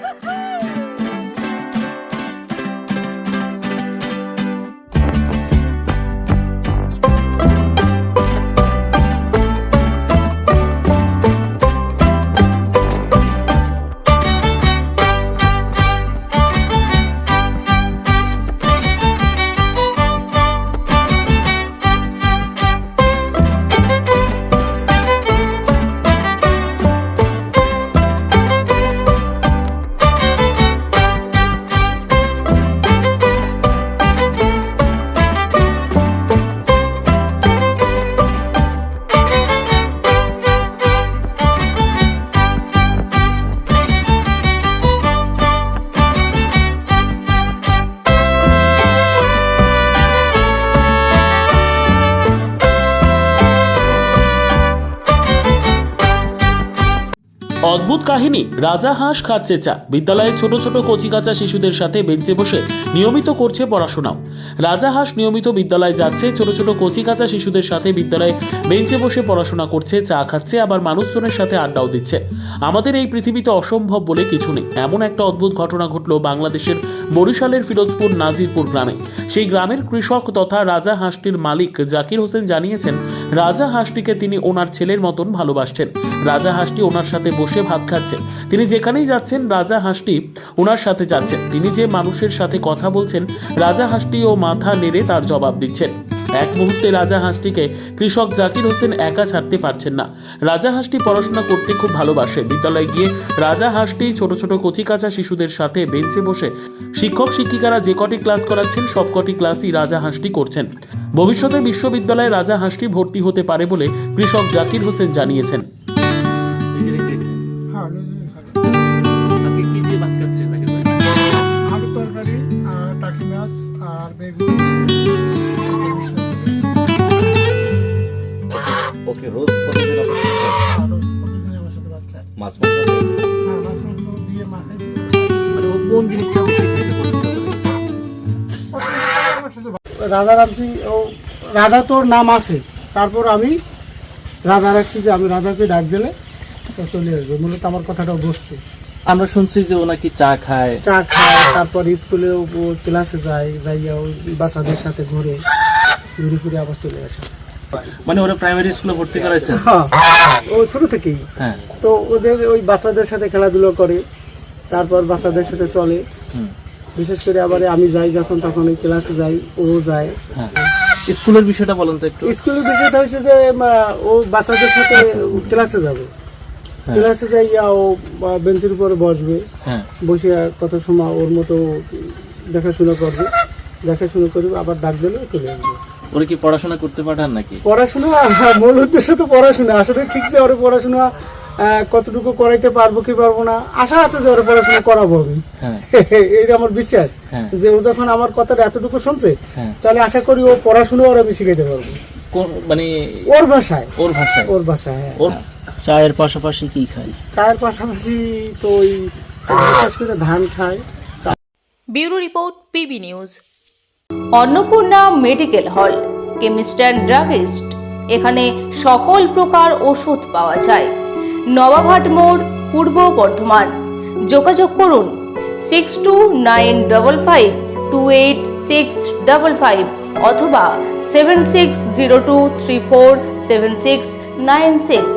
Ha ha! অদ্ভুত কাহিনী। রাজা হাঁস খাচ্ছে চা। বিদ্যালয়ের ছোট ছোট কচিকাচা শিশুদের সাথে বেঞ্চে বসে নিয়মিত করছে পড়াশোনাও। রাজা হাঁস নিয়মিত বিদ্যালয়ে যাচ্ছে, ছোট ছোট কচিকাচা শিশুদের সাথে বিদ্যালয়ে বেঞ্চে বসে পড়াশোনা করছে, চা খাচ্ছে, আবার মানুষজনের সাথে আড্ডাও দিচ্ছে। আমাদের এই পৃথিবীতে অসম্ভব বলে কিছু নেই। এমন একটা অদ্ভুত ঘটনা ঘটলো বাংলাদেশের বরিশালের ফিরোজপুর নাজিরপুর গ্রামে। সেই গ্রামের কৃষক তথা রাজা হাঁসটির মালিক জাকির হোসেন জানিয়েছেন, রাজা হাঁসটিকে তিনি ওনার ছেলের মতন ভালোবাসছেন রাজা হাঁসটি ওনার সাথে বসে ভাত খাচ্ছে তিনি যেখানেই যাচ্ছেন, রাজা হাঁসটি ওনার সাথে যাচ্ছেন। তিনি যে মানুষের সাথে কথা বলছেন, রাজা হাঁসটি ও মাথা নেড়ে তার জবাব দিচ্ছেন। এক মুহূর্তে রাজা হাঁসটিকে কৃষক জাকির হোসেন একা ছাড়তে পারছেন না। রাজা হাঁসটি পড়াশোনা করতে খুব ভালোবাসে। বিদ্যালয়ে গিয়ে রাজা হাঁসটি ছোট ছোট কচিকাচা শিশুদের সাথে বেঞ্চে বসে শিক্ষক শিক্ষিকারা যে কটি ক্লাস করাচ্ছেন, সব কটি ক্লাসই রাজা হাঁসটি করছেন। ভবিষ্যতে বিশ্ববিদ্যালয়ে রাজা হাঁসটি ভর্তি হতে পারে বলে কৃষক জাকির হোসেন জানিয়েছেন। হ্যাঁ আজকে কি দিয়ে ভাত খাচ্ছে জাকির ভাই আলু তরকারি আর টাকি মাছ আর বেগুন। ওকে রোজ প্রতিদিন আপনার সাথে আর রোজ প্রতিদিন আমার সাথে ভাত খায়। মাছ মাংস হ্যাঁ মাছ মাংস দিয়ে মাখাই মানে ও কোন জিনিসটা বেশি খাইতে পছন্দ করে? রাজা রাখছি ও রাজা তোর নাম আছে। তারপর আমি রাজা রাখছি যে আমি রাজাকে ডাক দিলে চলে আসবে। মূলত আমার কথাটা বসতে আমরা শুনছি যে ও নাকি চা খায়। চা খায় তারপর স্কুলে ক্লাসে যায় যাইয়া বাচ্চাদের সাথে ঘুরে ঘুরে ফিরে আবার চলে আসে। মানে ওরা প্রাইমারি স্কুলে ভর্তি করাইছেন হ্যাঁ ও ছোট থেকেই। হ্যাঁ। তো ওদের ওই বাচ্চাদের সাথে খেলাধুলো করে তারপর বাচ্চাদের সাথে চলে। বিশেষ করে আবার আমি যাই যখন তখন ওই ক্লাসে যাই ও যায়। হ্যাঁ। স্কুলের বিষয়টা বলেন তো একটু। স্কুলের বিষয়টা হচ্ছে যে ও বাচ্চাদের সাথে ক্লাসে যাবে। ক্লাসে যাইয়া ও বা বেঞ্চের উপরে বসবে। হ্যাঁ। বসে কত সময় ওর মতো দেখাশোনা করবে। দেখাশোনা করবে আবার ডাক দিলে চলে আসবে। ওরা কি পড়াশোনা করতে পাঠান নাকি? পড়াশোনা? হ্যাঁ, মূল উদ্দেশ্য তো পড়াশোনা। আসলে ঠিক যে ওর পড়াশোনা কতটুকু করাইতে পারব কি পারব না আশা আছে যে ওর পড়াশোনা করাবো আমি। হ্যাঁ। এটা আমার বিশ্বাস। হ্যাঁ। যে ও যখন আমার কথাটা এতটুকু শুনছে হ্যাঁ। তাহলে আশা করি ও পড়াশোনা ওর আমি শিখাইতে পারব। মানে ওর ভাষায়। ওর ভাষায়। ওর ভাষায় হ্যাঁ। ওর চায়ের পাশাপাশি কি খায়? চায়ের পাশাপাশি তো ওই বিশেষ করে ধান খায়। Bureau report PB news. Annapurna medical hall chemist and druggist. এখানে সকল প্রকার ওষুধ পাওয়া যায়। নবাবহাট মোড় পূর্ব বর্ধমান। যোগাযোগ করুন six two nine double five two eight six double five অথবা seven six zero two three four seven six nine six.